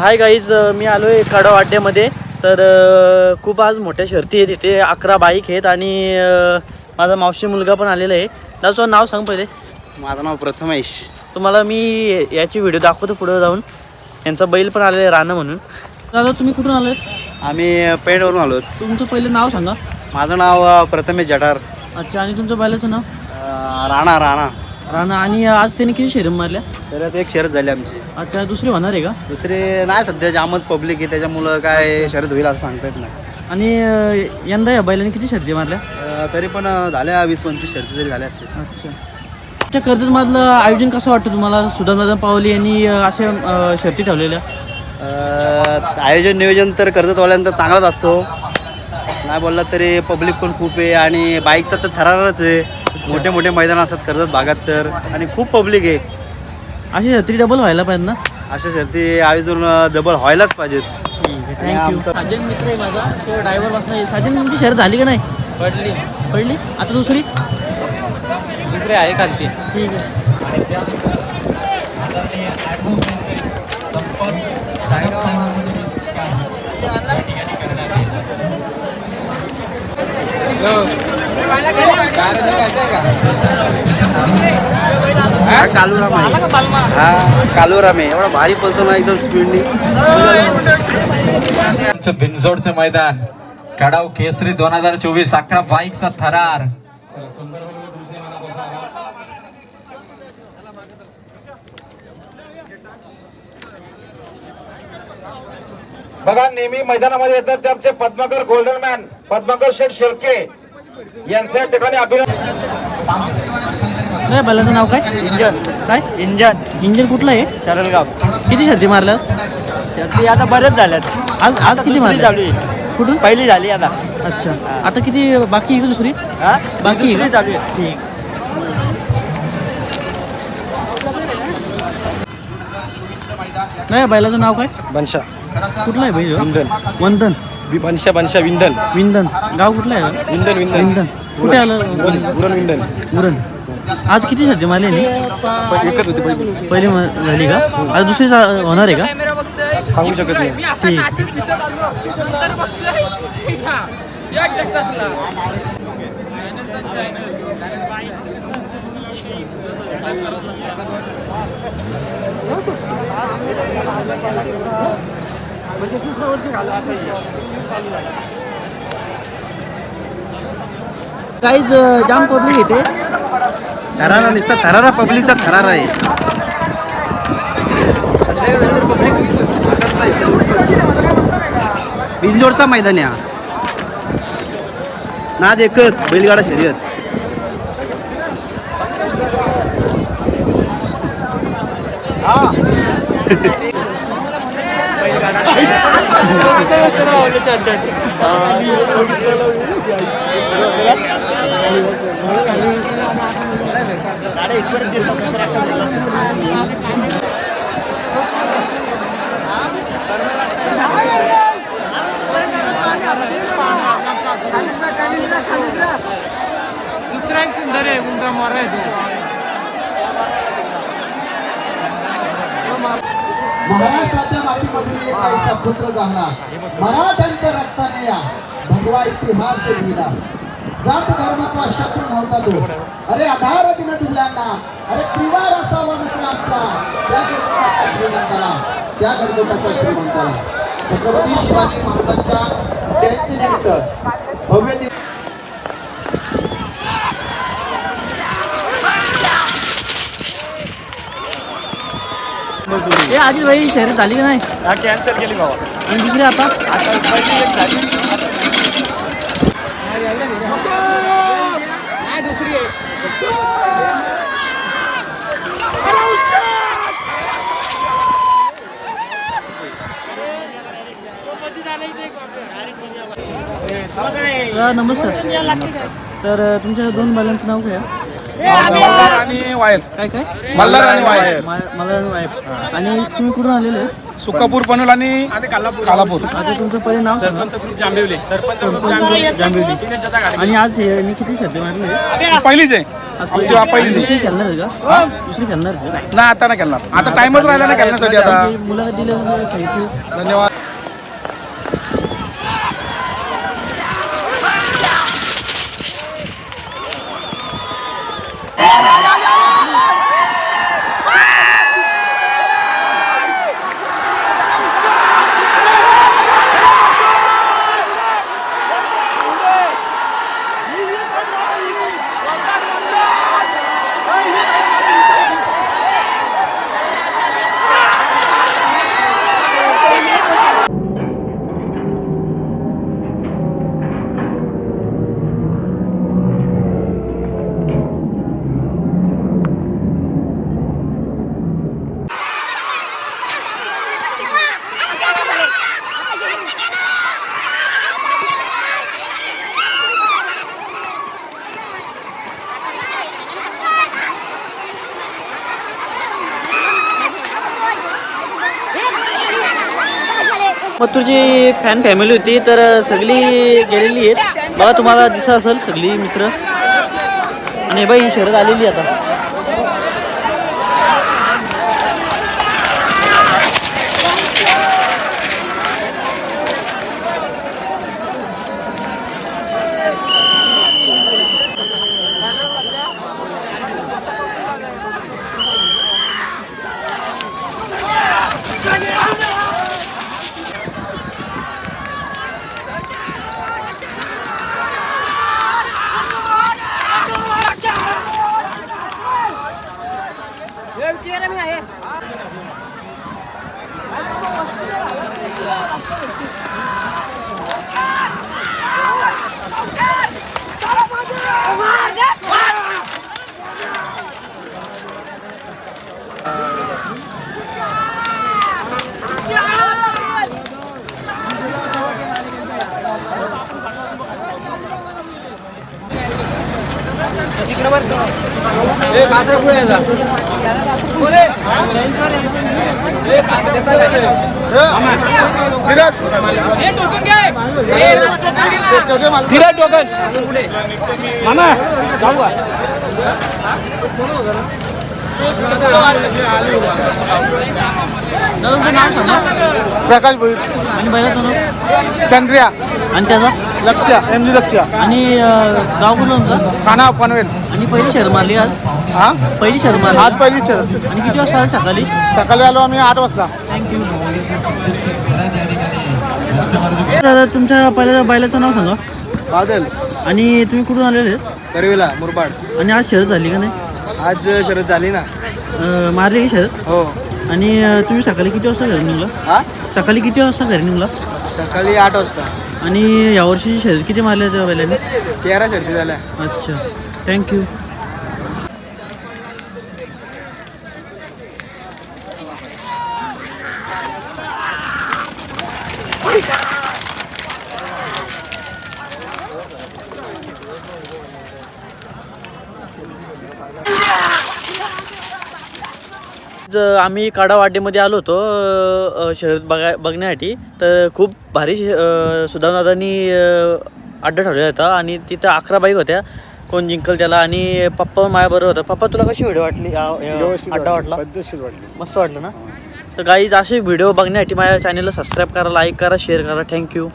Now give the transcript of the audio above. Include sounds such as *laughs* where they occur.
Hi guys मी आलो आहे कडा वाड्यामध्ये तर खूप आज मोठ्या शर्ती आहेत इथे. अकरा बाईक आहेत आणि माझा मावशी मुलगा पण आलेला आहे. तुझं नाव सांग पहिले. माझं नाव प्रथमेश. तुम्हाला मी याची व्हिडिओ दाखवतो पुढे जाऊन. यांचा बैल पण आलेला आहे राणं म्हणून. दादा तुम्ही कुठून आले आम्ही पेणवरून आलो तुमचं पहिलं नाव सांगा. माझं नाव प्रथमेश जठार अच्छा आणि तुमच्या बैलाचं नाव? राणा राणा. राणा आणि आज त्यांनी किती शर्यत मारल्या? तर एक शर्यत झाली आमची. अच्छा दुसरी होणार आहे का? दुसरे नाही सध्या जामच पब्लिक आहे त्याच्यामुळं काय शर्यत होईल असं सांगता येत नाही. आणि अ, यंदा या बैलाने किती शर्ती मारल्या? अ, तरी पण अ, झाल्या वीस पंचवीस शर्ती तरी झाल्या असतील. अच्छा. त्या कर्जतमधलं आयोजन कसं वाटतं तुम्हाला? सुधामदादा पावली यांनी अ, अशा अ, शर्ती ठेवलेल्या? अ, आयोजन नियोजन तर कर्जतवाल्यांचा चांगलाच असतो. नाही बोलला तरी पब्लिक पण खूप आहे आणि बाईकचा तर थरारच आहे. मोठे मोठे मैदान असतात कर्जत भागात तर. आणि खूप पब्लिक आहे. अशी शर्ती डबल व्हायला पाहिजे ना? अशा शर्ती आयोजन डबल व्हायलाच पाहिजेत. थँक्यू आमचं- साजन मित्र आहे माझा तो ड्रायव्हर बसला साजन तुमची शर्यत झाली का नाही? पडली. पडली? आता दुसरी? दुसरे आहे खालती. ठीक आहे. हा कालूराम आहे हा कालूराम आहे एवढा भारी पळतो ना एकदम स्पीडनी आमचं बिनजोडचं मैदान. कडाव केसरी दोन हजार चोवीस अकरा बाईकचा थरार. बघा नेहमी मैदानामध्ये येतात ते आमचे पद्माकर गोल्डन मॅन पद्माकर शेठ शेळके. यांच्या ठिकाणी अभिनंदन नाही बैलाचं नाव काय? इंजन. काय? इंजन. इंजिन कुठलं आहे? सरळगाव किती शर्ती मारल्यास? शर्ती आता बरेच झाल्यात. आज आज किती दुसरी मारल्या चालू आहे. कुठून? पहिली झाली आता. अच्छा. आता किती बाकी आहे दुसरी? हा? बाकी दुसरी? चालू आहे. ठीक. नाही बैलाचं नाव काय? बनशा कुठलं आहे बैल? विंधन. वंदन. बनशा बनशा विंधन. विंदन गाव कुठलं आहे? विंधन विंधन. विंदन कुठे आलं? उरण विंधन. उरण. आज किती सध्या मारले यांनी? एकच होती पहिली. पहिली मा- झाली का? आज दुसरी चा- होणार आहे का? सांगू शकत नाही. मी असा ठीक. नाचत बिचत आलो. नंतर बघतोय. ठीक हा. या टचला काहीच जाम पब्लिक येते थरारा नुसता थरारा पब्लिकचा थरारा आहे. बिंजोडचा मैदान आहे हा. नाद एकच बैलगाडा शर्यत. दुसरा *laughs* एक सुंदर आहे उंडा मारा आहे महाराष्ट्राच्या मातीमधून एक ऐसा पुत्र झाला. मराठ्यांच्या रक्ताने या भगवा इतिहास लिहिला. जात धर्माचा शत्रू नव्हता तो. अरे आधार दिन तुझ्यांना. अरे त्रिवार असावा मित्र आमचा त्या गणपताच्या श्रीमंताला त्या गणपताच्या श्रीमंताला छत्रपती शिवाजी महाराजांच्या जयंतीनिमित्त भव्य हे आजी भाई शर्यत झाली का नाही? कॅन्सल केली बाबा. आणि दुसरी आता? अ, नमस्कार. तर तुमच्या दोन बैलांचं नाव काय आहे? आणि वायर काय काय? मल्हार आणि वायर. मा- मल्हार आणि वायर आणि तुम्ही कुठून आलेले? सुकापूर पनवेल आणि कालापूर. आता तुमचं पहिले नाव सांगा. जांभिवली. सरपंच जांभेवली. आणि आज हे- मी किती शब्द मारले? पहिलीच आहे. आज आमची वा पहिलीच दुसरी आहे खेळणार आहे का? दुसरी खेळणार आहे का? ना आता नाही खेळणार. आता टाइमच राहिला नाही खेळण्यासाठी आता. आमची मुलाखत दिल्याबद्दल थँक्यू धन्यवाद. मग तुझी फॅन फॅमिली होती तर सगळी गेलेली आहेत. बघा तुम्हाला दिसत असेल सगळी मित्र. आणि बाई शरद आलेली आहे आता. दादा तुमचं नाव सांगा प्रकाश भोईर चंद्रिया. आणि त्याचा? लक्ष एम जी लक्ष आणि अं, गाव कुठलं तुमचं? खाना पनवेल. आणि पहिली शहर मारली आज? हा? पहिली शहर मारली. आज पहिलीच शरद आणि किती वाजता आली सकाळी? सकाळी आलो आम्ही आठ वाजता. थँक्यू दादा तुमच्या पहिल्या बैलाचं नाव सांगा. बादल. आणि तुम्ही कुठून आलेले? आहेत? करवेला मुरबाड. आणि आज शरद झाली का नाही? आज शरद झाली ना. अं, मारली की शरद हो. आणि तुम्ही सकाळी किती वाजता घरी निघला? सकाळी किती वाजता घरी निघला? सकाळी आठ वाजता. आणि यावर्षी शर्यत किती मारल्या त्या बैलाने? तेरा शर्ती झाल्या. अच्छा. थँक्यू ज आम्ही काडावाडीमध्ये आलो होतो शर्यत बघा बघण्यासाठी. तर खूप भारी अ, अड्डा ठरवला होता आणि तिथं अकरा बाईक होत्या. कोण जिंकल त्याला आणि पप्पा माझ्याबरोबर होता. पप्पा तुला कशी व्हिडिओ वाटली? अड्डा वाटली मस्त वाटलं ना? तर गाईज असे व्हिडिओ बघण्यासाठी माझ्या चॅनलला सबस्क्राईब करा लाईक करा शेअर करा. थँक्यू